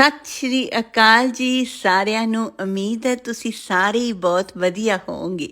ਸਤਿ ਸ਼੍ਰੀ ਅਕਾਲ ਜੀ ਸਾਰਿਆਂ ਨੂੰ ਉਮੀਦ ਹੈ ਤੁਸੀਂ ਸਾਰੇ ਹੀ ਬਹੁਤ ਵਧੀਆ ਹੋਵੋਗੇ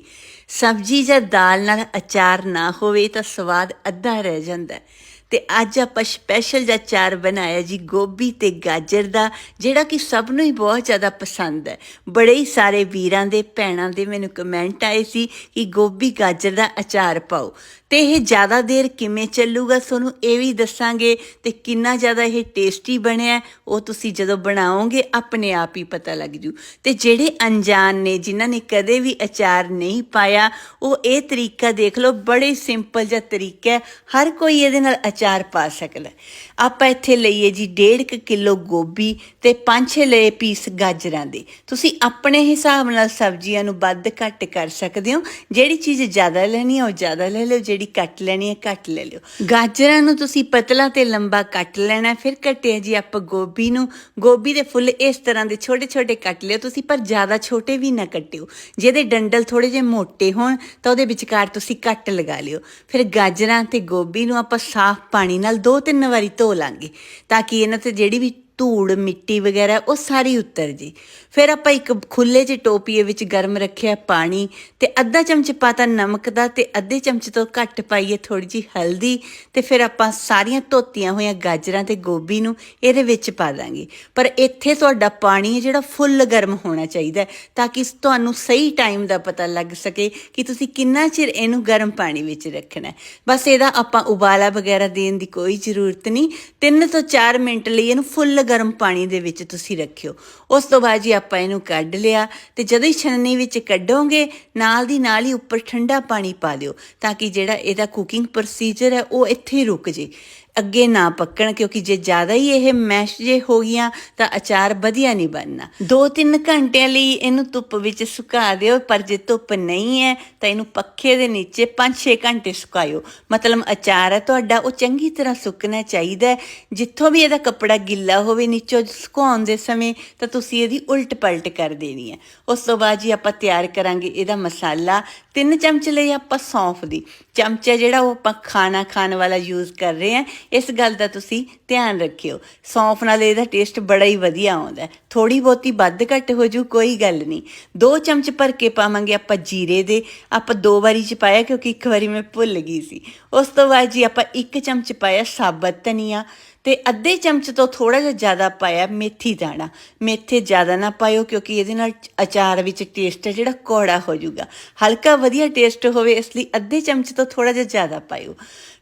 ਸਬਜੀ ਜਾਂ ਦਾਲ ਨਾਲ ਅਚਾਰ ਨਾ ਹੋਵੇ ਤਾਂ ਸਵਾਦ ਅੱਧਾ ਰਹਿ ਜਾਂਦਾ ਹੈ। ਤੇ ਅੱਜ ਆਪਾਂ ਸਪੈਸ਼ਲ ਜਿਹਾ ਅਚਾਰ ਬਣਾਇਆ ਜੀ, ਗੋਭੀ ਤੇ ਗਾਜਰ ਦਾ, ਜਿਹੜਾ ਕਿ ਸਭ ਨੂੰ ਹੀ ਬਹੁਤ ਜ਼ਿਆਦਾ ਪਸੰਦ ਹੈ। ਬੜੇ ਹੀ ਸਾਰੇ ਵੀਰਾਂ ਦੇ, ਭੈਣਾਂ ਦੇ ਮੈਨੂੰ ਕਮੈਂਟ ਆਏ ਸੀ ਕਿ ਗੋਭੀ, ਗਾਜਰ ਦਾ ਅਚਾਰ ਪਾਓ। ਤੇ ਇਹ ਜ਼ਿਆਦਾ ਦੇਰ ਕਿਵੇਂ ਚੱਲੂਗਾ, ਤੁਹਾਨੂੰ ਇਹ ਵੀ ਦੱਸਾਂਗੇ ਤੇ ਕਿੰਨਾ ਜ਼ਿਆਦਾ ਇਹ ਟੇਸਟੀ ਬਣਿਆ, ਉਹ ਤੁਸੀਂ ਜਦੋਂ ਬਣਾਓਗੇ, ਆਪਣੇ ਆਪ ਹੀ ਪਤਾ ਲੱਗ ਜੂ। ਤੇ ਜਿਹੜੇ ਅਣਜਾਣ ਨੇ, ਜਿਨ੍ਹਾਂ ਨੇ ਕਦੇ ਵੀ ਅਚਾਰ ਨਹੀਂ ਪਾਇਆ, ਉਹ ਇਹ ਤਰੀਕਾ ਦੇਖ ਲਓ, ਬੜੇ ਸਿੰਪਲ ਜਿਹਾ ਤਰੀਕਾ ਹੈ। ਹਰ ਕੋਈ ਇਹਦੇ ਨਾਲ ਅਚਾਰ ਪਾ ਸਕਦਾ। ਆਪਾਂ ਇੱਥੇ ਲਈਏ ਜੀ 1.5 ਕਿਲੋ ਗੋਭੀ ਤੇ 5-6 ਲਏ ਪੀਸ ਗਾਜਰਾਂ ਦੇ। ਤੁਸੀਂ ਆਪਣੇ ਹਿਸਾਬ ਨਾਲ ਸਬਜ਼ੀਆਂ ਨੂੰ ਵੱਧ ਘੱਟ ਕਰ ਸਕਦੇ ਹੋ। ਜਿਹੜੀ ਚੀਜ਼ ਜ਼ਿਆਦਾ ਲੈਣੀ ਹੈ ਉਹ ਜ਼ਿਆਦਾ ਲੈ ਲਿਓ, ਜਿਹੜੀ ਘੱਟ ਲੈਣੀ ਹੈ ਘੱਟ ਲੈ ਲਿਓ। ਗਾਜਰਾਂ ਨੂੰ ਤੁਸੀਂ ਪਤਲਾ ਤੇ ਲੰਬਾ ਕੱਟ ਲੈਣਾ, ਫਿਰ ਕੱਟਿਆ ਜੀ ਆਪਾਂ ਗੋਭੀ ਨੂੰ। ਗੋਭੀ ਦੇ ਫੁੱਲ ਇਸ ਤਰ੍ਹਾਂ ਦੇ ਛੋਟੇ ਛੋਟੇ ਕੱਟ ਲਿਓ ਤੁਸੀਂ, ਪਰ ਜ਼ਿਆਦਾ ਛੋਟੇ ਵੀ ਨਾ ਕੱਟਿਓ। ਜਿਹਦੇ ਡੰਡਲ ਥੋੜੇ ਜਿਹੇ ਮੋਟੇ ਹੋਣ, ਤਾਂ ਉਹਦੇ ਵਿਚਕਾਰ ਤੁਸੀਂ ਕੱਟ ਲਗਾ ਲਿਓ। ਫਿਰ ਗਾਜਰਾਂ ਤੇ ਗੋਭੀ ਨੂੰ ਆਪਾਂ ਸਾਫ਼ ਪਾਣੀ ਨਾਲ ਦੋ ਤਿੰਨ ਵਾਰੀ ਧੋ ਲਾਂਗੇ ਤਾਂ ਕਿ ਇਹਨਾਂ ਤੇ ਜਿਹੜੀ ਵੀ ਧੂੜ, ਮਿੱਟੀ ਵਗੈਰਾ, ਉਹ ਸਾਰੀ ਉਤਰ ਜੀ। ਫਿਰ ਆਪਾਂ ਇੱਕ ਖੁੱਲੇ ਜਿਹੇ ਟੋਪੀਏ ਵਿੱਚ ਗਰਮ ਰੱਖਿਆ ਪਾਣੀ ਤੇ ਅੱਧਾ ਚਮਚ ਪਾਤਾ ਨਮਕ ਦਾ ਤੇ ਅੱਧੇ ਚਮਚ ਤੋਂ ਘੱਟ ਪਾਈਏ ਥੋੜੀ ਜੀ ਹਲਦੀ ਤੇ ਫਿਰ ਆਪਾਂ ਸਾਰੀਆਂ ਧੋਤੀਆਂ ਹੋਈਆਂ ਗਾਜਰਾਂ ਤੇ ਗੋਭੀ ਨੂੰ ਇਹਦੇ ਵਿੱਚ ਪਾ ਦਾਂਗੇ। ਪਰ ਇੱਥੇ ਤੁਹਾਡਾ ਪਾਣੀ ਹੈ ਜਿਹੜਾ ਫੁੱਲ ਗਰਮ ਹੋਣਾ ਚਾਹੀਦਾ ਤਾਂ ਕਿ ਤੁਹਾਨੂੰ ਸਹੀ ਟਾਈਮ ਦਾ ਪਤਾ ਲੱਗ ਸਕੇ ਕਿ ਤੁਸੀਂ ਕਿੰਨਾ ਚਿਰ ਇਹਨੂੰ ਗਰਮ ਪਾਣੀ ਵਿੱਚ ਰੱਖਣਾ ਹੈ। ਬਸ ਇਹਦਾ ਆਪਾਂ ਉਬਾਲਾ ਵਗੈਰਾ ਦੇਣ ਦੀ ਕੋਈ ਜ਼ਰੂਰਤ ਨਹੀਂ। 3 ਤੋਂ 4 ਮਿੰਟ ਲਈ ਇਹਨੂੰ ਫੁੱਲ ਗਰਮ ਪਾਣੀ ਦੇ ਵਿੱਚ ਤੁਸੀਂ ਰੱਖਿਓ। ਉਸ ਤੋਂ ਬਾਅਦ ਜੀ ਆਪਾਂ ਇਹਨੂੰ ਕੱਢ ਲਿਆ ਤੇ ਜਦੋਂ ਹੀ ਛਣਨੀ ਵਿੱਚ ਕੱਢੋਗੇ, ਨਾਲ ਦੀ ਨਾਲ ਹੀ ਉੱਪਰ ਠੰਡਾ ਪਾਣੀ ਪਾ ਦਿਓ ਤਾਂ ਕਿ ਜਿਹੜਾ ਇਹਦਾ ਕੁਕਿੰਗ ਪ੍ਰੋਸੀਜਰ ਹੈ ਉਹ ਇੱਥੇ ਰੁਕ ਜੇ। ਅੱਗੇ ਨਾ ਪੱਕਣ, ਕਿਉਂਕਿ ਜੇ ਜ਼ਿਆਦਾ ਹੀ ਇਹ ਮੈਸ਼ ਜੇ ਹੋ ਗਈਆਂ, ਤਾਂ ਅਚਾਰ ਵਧੀਆ ਨਹੀਂ ਬਣਨਾ। 2-3 ਘੰਟਿਆਂ ਲਈ ਇਹਨੂੰ ਧੁੱਪ ਵਿੱਚ ਸੁਕਾ ਦਿਓ, ਪਰ ਜੇ ਧੁੱਪ ਨਹੀਂ ਹੈ, ਤਾਂ ਇਹਨੂੰ ਪੱਖੇ ਦੇ ਨੀਚੇ 5-6 ਘੰਟੇ ਸੁਕਾਇਓ। ਮਤਲਬ ਅਚਾਰ ਹੈ ਤੁਹਾਡਾ, ਉਹ ਚੰਗੀ ਤਰ੍ਹਾਂ ਸੁੱਕਣਾ ਚਾਹੀਦਾ ਜਿੱਥੋਂ ਵੀ ਇਹਦਾ ਕੱਪੜਾ ਗਿੱਲਾ ਹੋਵੇ, ਨੀਚੋਂ ਸੁਕਾਉਣ ਦੇ ਸਮੇਂ, ਤਾਂ ਤੁਸੀਂ ਇਹਦੀ ਉਲਟ ਪਲਟ ਕਰ ਦੇਣੀ ਹੈ। ਉਸ ਤੋਂ ਬਾਅਦ ਜੀ ਆਪਾਂ ਤਿਆਰ ਕਰਾਂਗੇ ਇਹਦਾ ਮਸਾਲਾ। ਤਿੰਨ ਚਮਚ ਲਈ ਆਪਾਂ ਸੌਂਫ ਦੀ। ਚਮਚਾ ਜਿਹੜਾ ਉਹ ਆਪਾਂ ਖਾਣਾ ਖਾਣ ਵਾਲਾ ਯੂਜ਼ ਕਰ ਰਹੇ ਹਾਂ, ਇਸ ਗੱਲ ਦਾ ਤੁਸੀਂ ਧਿਆਨ ਰੱਖਿਓ। ਸੌਂਫ ਨਾਲ ਇਹਦਾ ਟੇਸਟ ਬੜਾ ਹੀ ਵਧੀਆ ਆਉਂਦਾ ਹੈ। ਥੋੜੀ ਬਹੁਤੀ ਵੱਧ ਘੱਟ ਹੋ ਜੂ, ਕੋਈ ਗੱਲ ਨਹੀਂ। ਦੋ ਚਮਚ ਭਰ ਕੇ ਪਾਵਾਂਗੇ ਆਪਾਂ ਜੀਰੇ ਦੇ। ਆਪਾਂ ਦੋ ਵਾਰੀ ਚ ਪਾਇਆ ਕਿਉਂਕਿ ਇੱਕ ਵਾਰੀ ਮੈਂ ਭੁੱਲ ਗਈ ਸੀ। ਉਸ ਤੋਂ ਬਾਅਦ ਜੀ ਆਪਾਂ ਇੱਕ ਚਮਚ ਪਾਇਆ ਸਾਬਤ ਧਨੀਆ। ਤੇ ਅੱਧੇ ਚਮਚ ਤੋਂ ਥੋੜਾ ਜਿਹਾ ਜ਼ਿਆਦਾ ਪਾਇਆ ਮੇਥੀ ਦਾਣਾ। ਮੇਥੇ ਜ਼ਿਆਦਾ ਨਾ ਪਾਇਓ ਕਿਉਂਕਿ ਇਹਦੇ ਨਾਲ ਅਚਾਰ ਵਿੱਚ ਟੇਸਟ ਹੈ ਜਿਹੜਾ ਕੌੜਾ ਹੋ ਜਾਊਗਾ। ਹਲਕਾ ਵਧੀਆ ਟੇਸਟ ਹੋਵੇ, ਇਸ ਲਈ ਅੱਧੇ ਚਮਚ ਤੋਂ ਥੋੜਾ ਜਿਹਾ ਜ਼ਿਆਦਾ ਪਾਇਓ।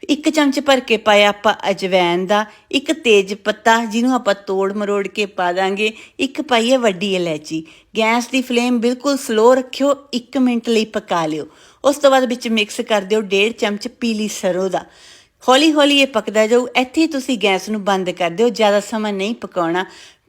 ਇੱਕ ਚਮਚ ਭਰ ਕੇ ਪਾਇਆ ਆਪਾਂ ਅਜਵੈਨ ਦਾ, ਇੱਕ ਤੇਜ ਪੱਤਾ ਜਿਹਨੂੰ ਆਪਾਂ ਤੋੜ ਮਰੋੜ ਕੇ ਪਾ ਦਾਂਗੇ, ਇੱਕ ਪਾਈਏ ਵੱਡੀ ਇਲਾਇਚੀ। ਗੈਸ ਦੀ ਫਲੇਮ ਬਿਲਕੁਲ ਸਲੋ ਰੱਖਿਓ 1 ਮਿੰਟ ਲਈ ਪਕਾ ਲਿਓ। ਉਸ ਤੋਂ ਬਾਅਦ ਵਿੱਚ ਮਿਕਸ ਕਰ ਦਿਓ 1.5 ਚਮਚ ਪੀਲੀ ਸਰੋਂ ਦਾ। ਹੌਲੀ ਹੌਲੀ ਇਹ ਪੱਕਦਾ ਜਾਊ। ਇੱਥੇ ਤੁਸੀਂ ਗੈਸ ਨੂੰ ਬੰਦ ਕਰ ਦਿਓ। ਜ਼ਿਆਦਾ ਸਮਾਂ ਨਹੀਂ ਪਕਾਉਣਾ।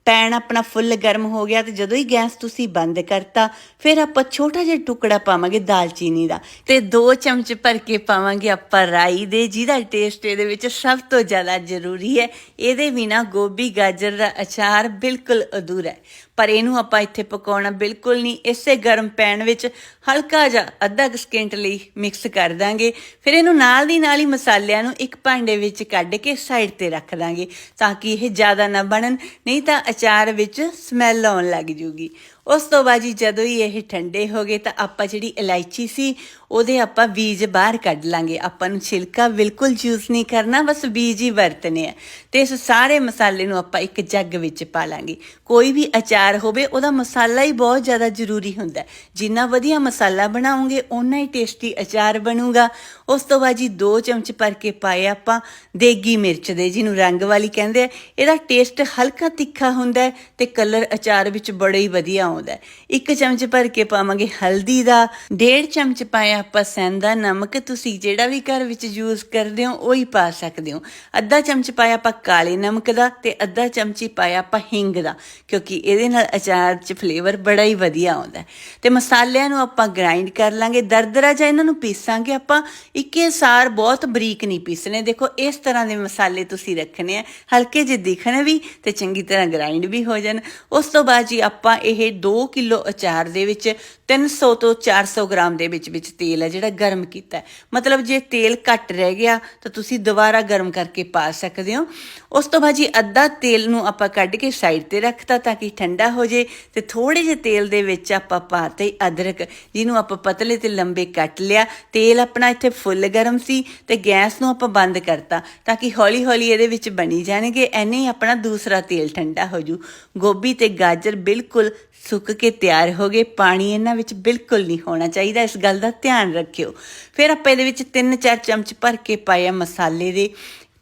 ਪੈਨ ਆਪਣਾ ਫੁੱਲ ਗਰਮ ਹੋ ਗਿਆ ਤੇ ਜਦੋਂ ਹੀ ਗੈਸ ਤੁਸੀਂ ਬੰਦ ਕਰਤਾ, ਫਿਰ ਆਪਾਂ ਛੋਟਾ ਜਿਹਾ ਟੁਕੜਾ ਪਾਵਾਂਗੇ ਦਾਲਚੀਨੀ ਦਾ ਤੇ 2 ਚਮਚ ਭਰ ਕੇ ਪਾਵਾਂਗੇ ਆਪਾਂ ਰਾਈ ਦੇ, ਜਿਹਦਾ ਟੇਸਟ ਇਹਦੇ ਵਿੱਚ ਸਭ ਤੋਂ ਜ਼ਿਆਦਾ ਜ਼ਰੂਰੀ ਹੈ। ਇਹਦੇ ਬਿਨਾ ਗੋਭੀ, ਗਾਜਰ ਦਾ ਅਚਾਰ ਬਿਲਕੁਲ ਅਧੂਰਾ ਹੈ। ਪਰ ਇਹਨੂੰ ਆਪਾਂ ਇੱਥੇ ਪਕਾਉਣਾ ਬਿਲਕੁਲ ਨਹੀਂ, ਇਸੇ ਗਰਮ ਪੈਨ ਵਿੱਚ ਹਲਕਾ ਜਿਹਾ ਅੱਧਾ ਕੁ ਸਕਿੰਟ ਲਈ ਮਿਕਸ ਕਰ ਦਾਂਗੇ। ਫਿਰ ਇਹਨੂੰ ਨਾਲ ਦੀ ਨਾਲ ਹੀ ਮਸਾਲਿਆਂ ਨੂੰ ਇੱਕ ਭਾਂਡੇ ਵਿੱਚ ਕੱਢ ਕੇ ਸਾਈਡ ਤੇ ਰੱਖ ਦਾਂਗੇ ਤਾਂ ਕਿ ਇਹ ਜ਼ਿਆਦਾ ਨਾ ਬਣਨ, ਨਹੀਂ ਤਾਂ ਅਚਾਰ ਵਿੱਚ ਸਮੈਲ ਆਉਣ ਲੱਗ ਜੂਗੀ। ਉਸ ਤੋਂ ਬਾਅਦ ਜੀ ਜਦੋਂ ਹੀ ਇਹ ਠੰਡੇ ਹੋ ਗਏ ਤਾਂ ਆਪਾਂ ਜਿਹੜੀ ਇਲਾਇਚੀ ਸੀ, ਉਹਦੇ ਆਪਾਂ ਬੀਜ ਬਾਹਰ ਕੱਢ ਲਾਂਗੇ। ਆਪਾਂ ਨੂੰ ਛਿਲਕਾ ਬਿਲਕੁਲ ਯੂਜ਼ ਨਹੀਂ ਕਰਨਾ, ਬਸ ਬੀਜ ਹੀ ਵਰਤਨੇ ਆ। ਤੇ ਇਸ ਸਾਰੇ ਮਸਾਲੇ ਨੂੰ ਆਪਾਂ ਇੱਕ ਜੱਗ ਵਿੱਚ ਪਾ ਲਾਂਗੇ। ਕੋਈ ਵੀ ਅਚਾਰ ਹੋਵੇ, ਉਹਦਾ ਮਸਾਲਾ ਹੀ ਬਹੁਤ ਜ਼ਿਆਦਾ ਜ਼ਰੂਰੀ ਹੁੰਦਾ। ਜਿੰਨਾ ਵਧੀਆ ਮਸਾਲਾ ਬਣਾਉਂਗੇ ਓਨਾ ਹੀ ਟੇਸਟੀ ਅਚਾਰ ਬਣੂਗਾ। ਉਸ ਤੋਂ ਬਾਅਦ ਜੀ 2 ਚਮਚ ਭਰ ਕੇ ਪਾਏ ਆਪਾਂ ਦੇਗੀ ਮਿਰਚ ਦੇ, ਜਿਹਨੂੰ ਰੰਗ ਵਾਲੀ ਕਹਿੰਦੇ ਆ। ਇਹਦਾ ਟੇਸਟ ਹਲਕਾ ਤਿੱਖਾ ਹੁੰਦਾ ਹੈ ਤੇ ਕਲਰ ਅਚਾਰ ਵਿੱਚ ਬੜਾ ਹੀ ਵਧੀਆ ਆਉਂਦਾ ਇੱਕ ਚਮਚ ਭਰ ਕੇ ਪਾਵਾਂਗੇ ਹਲਦੀ ਦਾ, ਡੇਢ ਚਮਚ ਪਾਇਆ ਆਪਾਂ ਸੈਂਦਾ ਨਮਕ, ਤੁਸੀਂ ਜਿਹੜਾ ਵੀ ਘਰ ਵਿੱਚ ਯੂਜ਼ ਕਰਦੇ ਹੋ, ਉਹ ਹੀ ਪਾ ਸਕਦੇ ਹੋ। ਅੱਧਾ ਚਮਚ ਪਾਇਆ ਆਪਾਂ ਕਾਲੇ ਨਮਕ ਦਾ ਤੇ ਅੱਧਾ ਚਮਚੀ ਪਾਇਆ ਆਪਾਂ ਹਿੰਗ ਦਾ, ਕਿਉਂਕਿ ਇਹਦੇ ਨਾਲ ਅਚਾਰ 'ਚ ਫਲੇਵਰ ਬੜਾ ਹੀ ਵਧੀਆ ਆਉਂਦਾ ਹੈ। ਤੇ ਮਸਾਲਿਆਂ ਨੂੰ ਆਪਾਂ ਗ੍ਰਾਈਂਡ ਕਰ ਲਾਂਗੇ, ਦਰਦਰਾ ਜਾਂ ਇਹਨਾਂ ਨੂੰ ਪੀਸਾਂਗੇ ਆਪਾਂ। ਇੱਕੇ ਸਾਰ ਬਹੁਤ ਬਰੀਕ ਨਹੀਂ ਪੀਸਣੇ, ਦੇਖੋ ਇਸ ਤਰ੍ਹਾਂ ਦੇ ਮਸਾਲੇ ਤੁਸੀਂ ਰੱਖਣੇ ਆ। ਹਲਕੇ ਜਿਹੇ ਦਿਖਣ ਵੀ ਤੇ ਚੰਗੀ ਤਰ੍ਹਾਂ ਗ੍ਰਾਈਂਡ ਵੀ ਹੋ ਜਾਣ। ਉਸ ਤੋਂ ਬਾਅਦ ਜੀ ਆਪਾਂ ਇਹ 2 ਕਿਲੋ ਅਚਾਰ ਦੇ ਵਿੱਚ 300 ਤੋਂ 400 ਗ੍ਰਾਮ ਦੇ ਵਿੱਚ ਵਿੱਚ ਤੇਲ ਹੈ, ਜਿਹੜਾ ਗਰਮ ਕੀਤਾ ਮਤਲਬ ਜੇ ਤੇਲ ਘੱਟ ਰਹਿ ਗਿਆ, ਤਾਂ ਤੁਸੀਂ ਦੁਬਾਰਾ ਗਰਮ ਕਰਕੇ ਪਾ ਸਕਦੇ ਹੋ। ਉਸ ਤੋਂ ਬਾਅਦ ਜੀ ਅੱਧਾ ਤੇਲ ਨੂੰ ਆਪਾਂ ਕੱਢ ਕੇ ਸਾਈਡ ਤੇ ਰੱਖਤਾ ਤਾਂ ਕਿ ਠੰਡਾ ਹੋ ਜੇ, ਤੇ ਥੋੜੇ ਜਿਹੇ ਤੇਲ ਦੇ ਵਿੱਚ ਆਪਾਂ ਪਾਤੇ ਅਦਰਕ, ਜਿਹਨੂੰ ਆਪਾਂ ਪਤਲੇ ਤੇ ਲੰਬੇ ਕੱਟ ਲਿਆ। ਤੇਲ ਆਪਣਾ ਇੱਥੇ ਫੁੱਲ ਗਰਮ ਸੀ ਤੇ ਗੈਸ ਨੂੰ ਆਪਾਂ ਬੰਦ ਕਰਤਾ ਤਾਂ ਕਿ ਹੌਲੀ ਹੌਲੀ ਇਹਦੇ ਵਿੱਚ ਬਣੀ ਜਾਣਗੇ। ਐਨੇ ਹੀ ਆਪਣਾ ਦੂਸਰਾ ਤੇਲ ਠੰਡਾ ਹੋ ਜੂ। ਗੋਭੀ ਤੇ ਗਾਜਰ ਬਿਲਕੁਲ ਸੁੱਕ ਕੇ ਤਿਆਰ ਹੋ ਗਏ, ਪਾਣੀ ਇਹਨਾਂ ਵਿੱਚ ਬਿਲਕੁਲ ਨਹੀਂ ਹੋਣਾ ਚਾਹੀਦਾ, ਇਸ ਗੱਲ ਦਾ ਧਿਆਨ ਰੱਖਿਓ। ਫਿਰ ਆਪਾਂ ਇਹਦੇ ਵਿੱਚ 3-4 ਚਮਚ ਭਰ ਕੇ ਪਾਇਆ ਮਸਾਲੇ ਦੇ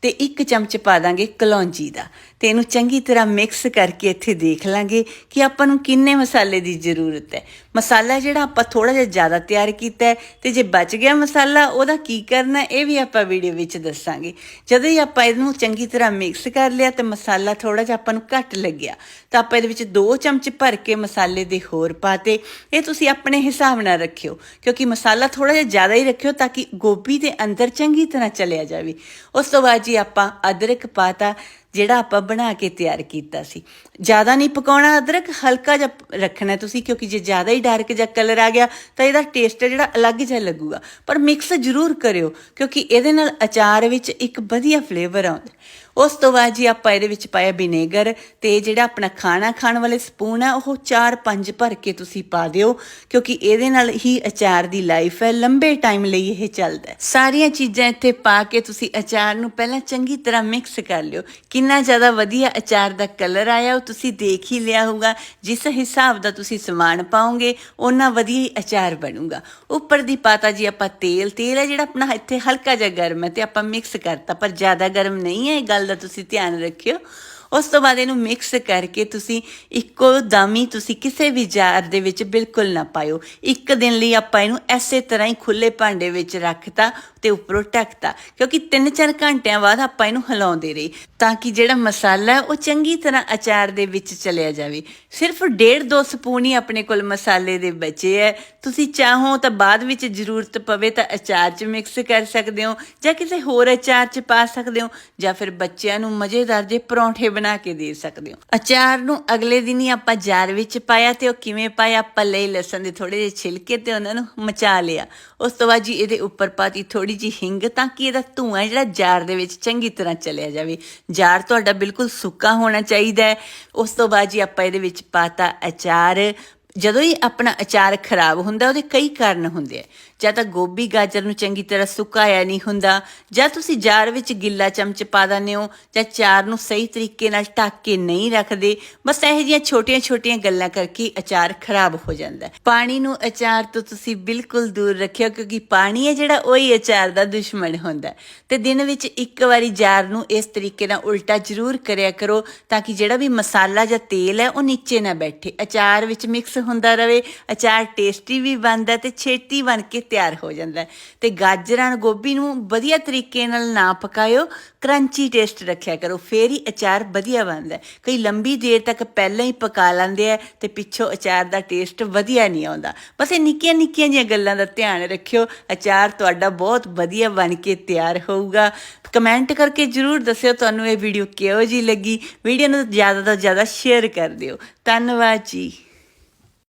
ਤੇ ਇੱਕ ਚਮਚ ਪਾ ਦਾਂਗੇ ਕਲੌਂਜੀ ਦਾ। ਤੇ ਇਹਨੂੰ ਚੰਗੀ ਤਰ੍ਹਾਂ ਮਿਕਸ ਕਰਕੇ ਇੱਥੇ ਦੇਖ ਲਾਂਗੇ ਕਿ ਆਪਾਂ ਨੂੰ ਕਿੰਨੇ ਮਸਾਲੇ ਦੀ ਜ਼ਰੂਰਤ ਹੈ। ਮਸਾਲਾ ਜਿਹੜਾ ਆਪਾਂ ਥੋੜਾ ਜਿਹਾ ਜ਼ਿਆਦਾ ਤਿਆਰ ਕੀਤਾ ਹੈ ਤੇ ਜੇ ਬਚ ਗਿਆ ਮਸਾਲਾ, ਉਹਦਾ ਕੀ ਕਰਨਾ ਇਹ ਵੀ ਆਪਾਂ ਵੀਡੀਓ ਵਿੱਚ ਦੱਸਾਂਗੇ। ਜਦੋਂ ਹੀ ਆਪਾਂ ਇਹਨੂੰ ਚੰਗੀ ਤਰ੍ਹਾਂ ਮਿਕਸ ਕਰ ਲਿਆ ਤੇ ਮਸਾਲਾ ਥੋੜਾ ਜਿਹਾ ਆਪਾਂ ਨੂੰ ਘੱਟ ਲੱਗਿਆ, ਤਾਂ ਆਪਾਂ ਇਹਦੇ ਵਿੱਚ 2 ਚਮਚ ਭਰ ਕੇ ਮਸਾਲੇ ਦੇ ਹੋਰ ਪਾਤੇ। ਇਹ ਤੁਸੀਂ ਆਪਣੇ ਹਿਸਾਬ ਨਾਲ ਰੱਖਿਓ, ਕਿਉਂਕਿ ਮਸਾਲਾ ਥੋੜਾ ਜਿਹਾ ਜ਼ਿਆਦਾ ਹੀ ਰੱਖਿਓ ਤਾਂ ਕਿ ਗੋਭੀ ਦੇ ਅੰਦਰ ਚੰਗੀ ਤਰ੍ਹਾਂ ਚਲਿਆ ਜਾਵੇ। ਉਸ ਤੋਂ ਬਾਅਦ ਜੀ ਆਪਾਂ ਅਦਰਕ ਪਾਤਾ ਜਿਹੜਾ ਆਪਾਂ ਬਣਾ ਕੇ ਤਿਆਰ ਕੀਤਾ ਸੀ। ਜ਼ਿਆਦਾ ਨਹੀਂ ਪਕਾਉਣਾ ਅਦਰਕ, ਹਲਕਾ ਜਿਹਾ ਰੱਖਣਾ ਤੁਸੀਂ, ਕਿਉਂਕਿ ਜੇ ਜ਼ਿਆਦਾ ਹੀ ਡਾਰਕ ਜਿਹਾ ਕਲਰ ਆ ਗਿਆ, ਤਾਂ ਇਹਦਾ ਟੇਸਟ ਜਿਹੜਾ ਅਲੱਗ ਜਿਹਾ ਲੱਗੂਗਾ। ਪਰ ਮਿਕਸ ਜ਼ਰੂਰ ਕਰਿਓ, ਕਿਉਂਕਿ ਇਹਦੇ ਨਾਲ ਅਚਾਰ ਵਿੱਚ ਇੱਕ ਵਧੀਆ ਫਲੇਵਰ ਆਉਂਦਾ ਉਸ ਤੋਂ ਬਾਅਦ ਜੀ ਆਪਾਂ ਇਹਦੇ ਵਿੱਚ ਪਾਇਆ ਵਿਨੇਗਰ ਤੇ ਜਿਹੜਾ ਆਪਣਾ ਖਾਣਾ ਖਾਣ ਵਾਲੇ ਸਪੂਨ ਆ, ਉਹ 4-5 ਭਰ ਕੇ ਤੁਸੀਂ ਪਾ ਦਿਓ, ਕਿਉਂਕਿ ਇਹਦੇ ਨਾਲ ਹੀ ਅਚਾਰ ਦੀ ਲਾਈਫ ਹੈ, ਲੰਬੇ ਟਾਈਮ ਲਈ ਇਹ ਚੱਲਦਾ ਹੈ। ਸਾਰੀਆਂ ਚੀਜ਼ਾਂ ਇੱਥੇ ਪਾ ਕੇ ਤੁਸੀਂ ਅਚਾਰ ਨੂੰ ਪਹਿਲਾਂ ਚੰਗੀ ਤਰ੍ਹਾਂ ਮਿਕਸ ਕਰ ਲਿਓ। ਕਿੰਨਾ ਜ਼ਿਆਦਾ ਵਧੀਆ ਅਚਾਰ ਦਾ ਕਲਰ ਆਇਆ, ਉਹ ਤੁਸੀਂ ਦੇਖ ਹੀ ਲਿਆ ਹੋਊਗਾ। ਜਿਸ ਹਿਸਾਬ ਦਾ ਤੁਸੀਂ ਸਮਾਨ ਪਾਓਗੇ ਉਹਨਾਂ ਵਧੀਆ ਹੀ ਅਚਾਰ ਬਣੂਗਾ। ਉੱਪਰ ਦੀ ਪਾਤਾ ਜੀ ਆਪਾਂ ਤੇਲ ਤੇਲ ਹੈ ਜਿਹੜਾ ਆਪਣਾ ਇੱਥੇ ਹਲਕਾ ਜਿਹਾ ਗਰਮ ਹੈ ਤੇ ਆਪਾਂ ਮਿਕਸ ਕਰਤਾ, ਪਰ ਜ਼ਿਆਦਾ ਗਰਮ ਨਹੀਂ ਹੈ, ਇਹ ਗੱਲ ਦਾ ਤੁਸੀਂ ਧਿਆਨ ਰੱਖਿਓ। ਉਸ ਤੋਂ ਬਾਅਦ ਇਹਨੂੰ ਮਿਕਸ ਕਰਕੇ ਤੁਸੀਂ ਇੱਕੋ ਦਾਮੀ ਤੁਸੀਂ ਕਿਸੇ ਵੀ ਜਾਰ ਦੇ ਵਿੱਚ ਬਿਲਕੁਲ ਨਾ ਪਾਇਓ। ਇੱਕ ਦਿਨ ਲਈ ਆਪਾਂ ਇਹਨੂੰ ਐਸੇ ਤਰ੍ਹਾਂ ਹੀ ਖੁੱਲੇ ਭਾਂਡੇ ਵਿੱਚ ਰੱਖਤਾ ਤੇ ਉੱਪਰੋਂ ਢੱਕਤਾ, ਕਿਉਂਕਿ 3-4 ਘੰਟਿਆਂ ਬਾਅਦ ਆਪਾਂ ਇਹਨੂੰ ਹਿਲਾਉਂਦੇ ਰਹੇ, ਤਾਂ ਕਿ ਜਿਹੜਾ ਮਸਾਲਾ ਉਹ ਚੰਗੀ ਤਰ੍ਹਾਂ ਅਚਾਰ ਦੇ ਵਿੱਚ ਚਲਿਆ ਜਾਵੇ। ਸਿਰਫ 1.5-2 ਸਪੂਨ ਹੀ ਆਪਣੇ ਕੋਲ ਮਸਾਲੇ ਦੇ ਬਚੇ ਹੈ। ਤੁਸੀਂ ਚਾਹੋ ਤਾਂ ਬਾਅਦ ਵਿੱਚ ਜ਼ਰੂਰਤ ਪਵੇ ਤਾਂ ਅਚਾਰ 'ਚ ਮਿਕਸ ਕਰ ਸਕਦੇ ਹੋ ਜਾਂ ਕਿਸੇ ਹੋਰ ਅਚਾਰ 'ਚ ਪਾ ਸਕਦੇ ਹੋ ਜਾਂ ਫਿਰ ਬੱਚਿਆਂ ਨੂੰ ਮਜ਼ੇਦਾਰ ਜੇ ਪਰੌਂਠੇ ਬਣਾ ਕੇ ਦੇ ਸਕਦੇ ਹੋ। ਅਚਾਰ ਨੂੰ ਅਗਲੇ ਦਿਨ ਹੀ ਆਪਾਂ ਜਾਰ ਵਿੱਚ ਪਾਇਆ ਤੇ ਉਹ ਕਿਵੇਂ ਪਾਇਆ, ਆਪਾਂ ਲਸਣ ਦੇ ਥੋੜੇ ਜਿਹੇ ਛਿਲਕੇ ਤੇ ਉਹਨਾਂ ਨੂੰ ਮਚਾ ਲਿਆ। ਉਸ ਤੋਂ ਬਾਅਦ ਜੀ ਇਹਦੇ ਉੱਪਰ ਪਾਤੀ ਥੋੜੀ ਜੀ ਹਿੰਗ ਤਾਂ ਕਿ ਇਹਦਾ ਧੂਆਂ ਜਿਹੜਾ ਜਾਰ ਦੇ ਵਿੱਚ ਚੰਗੀ ਤਰ੍ਹਾਂ ਚਲਿਆ ਜਾਵੇ। ਜਾਰ ਤੁਹਾਡਾ ਬਿਲਕੁਲ ਸੁੱਕਾ ਹੋਣਾ ਚਾਹੀਦਾ ਹੈ। ਉਸ ਤੋਂ ਬਾਅਦ ਜੀ ਆਪਾਂ ਇਹਦੇ ਵਿੱਚ ਪਾਤਾ ਅਚਾਰ। ਜਦੋਂ ਹੀ ਆਪਣਾ ਅਚਾਰ ਖਰਾਬ ਹੁੰਦਾ, ਉਹਦੇ ਕਈ ਕਾਰਨ ਹੁੰਦੇ ਆ। ਜਾਂ ਤਾਂ ਗੋਭੀ ਗਾਜਰ ਨੂੰ ਚੰਗੀ ਤਰ੍ਹਾਂ ਸੁਕਾਇਆ ਨਹੀਂ ਹੁੰਦਾ, ਜਾਂ ਤੁਸੀਂ ਜਾਰ ਵਿੱਚ ਗਿੱਲਾ ਚਮਚ ਪਾ ਦਿੰਦੇ ਹੋ, ਜਾਂ ਚਾਰ ਨੂੰ ਸਹੀ ਤਰੀਕੇ ਨਾਲ ਢੱਕ ਕੇ ਨਹੀਂ ਰੱਖਦੇ, ਬਸ ਇਹੋ ਜਿਹੀਆਂ ਛੋਟੀਆਂ-ਛੋਟੀਆਂ ਗੱਲਾਂ ਕਰਕੇ ਅਚਾਰ ਖਰਾਬ ਹੋ ਜਾਂਦਾ ਹੈ ਪਾਣੀ ਨੂੰ ਅਚਾਰ ਤੋਂ ਤੁਸੀਂ ਬਿਲਕੁਲ ਦੂਰ ਰੱਖਿਓ, ਕਿਉਂਕਿ ਪਾਣੀ ਹੈ ਜਿਹੜਾ ਉਹੀ ਅਚਾਰ ਦਾ ਦੁਸ਼ਮਣ ਹੁੰਦਾ ਹੈ। ਤੇ ਦਿਨ ਵਿੱਚ ਇੱਕ ਵਾਰੀ ਜਾਰ ਨੂੰ ਇਸ ਤਰੀਕੇ ਨਾਲ ਉਲਟਾ ਜ਼ਰੂਰ ਕਰਿਆ ਕਰੋ, ਤਾਂ ਕਿ ਜਿਹੜਾ ਵੀ ਮਸਾਲਾ ਜਾਂ ਤੇਲ ਹੈ, ਉਹ ਨੀਚੇ ਨਾ ਬੈਠੇ ਅਚਾਰ ਵਿੱਚ ਮਿਕਸ ਹੁੰਦਾ ਰਹੇ, ਅਚਾਰ ਟੇਸਟੀ ਵੀ ਬਣਦਾ ਤੇ ਛੇਤੀ ਬਣ ਕੇ ਤਿਆਰ ਹੋ ਜਾਂਦਾ ਹੈ। ਤੇ ਗਾਜਰਾਂ ਗੋਭੀ ਨੂੰ ਵਧੀਆ ਤਰੀਕੇ ਨਾਲ ਨਾ ਪਕਾਇਓ ਕਰੰਚੀ ਟੇਸਟ ਰੱਖਿਆ ਕਰੋ, ਫੇਰ ਹੀ ਅਚਾਰ ਵਧੀਆ ਬਣਦਾ ਕਈ ਲੰਬੀ ਦੇਰ ਤੱਕ ਪਹਿਲਾਂ ਹੀ ਪਕਾ ਲੈਂਦੇ ਆ ਤੇ ਪਿੱਛੋਂ ਅਚਾਰ ਦਾ ਟੇਸਟ ਵਧੀਆ ਨਹੀਂ ਆਉਂਦਾ। ਬਸ ਇਹ ਨਿੱਕੀਆਂ ਨਿੱਕੀਆਂ ਜਿਹੀਆਂ ਗੱਲਾਂ ਦਾ ਧਿਆਨ ਰੱਖਿਓ। ਅਚਾਰ ਤੁਹਾਡਾ ਬਹੁਤ ਵਧੀਆ ਬਣ ਕੇ ਤਿਆਰ ਹੋਊਗਾ। ਕਮੈਂਟ ਕਰਕੇ ਜਰੂਰ ਦੱਸਿਓ ਤੁਹਾਨੂੰ ਇਹ ਵੀਡੀਓ ਕਿਹੋ ਜੀ ਲੱਗੀ। ਵੀਡੀਓ ਨੂੰ ਜ਼ਿਆਦਾ ਤੋਂ ਜ਼ਿਆਦਾ ਸ਼ੇਅਰ ਕਰ ਦਿਓ। ਧੰਨਵਾਦ ਜੀ।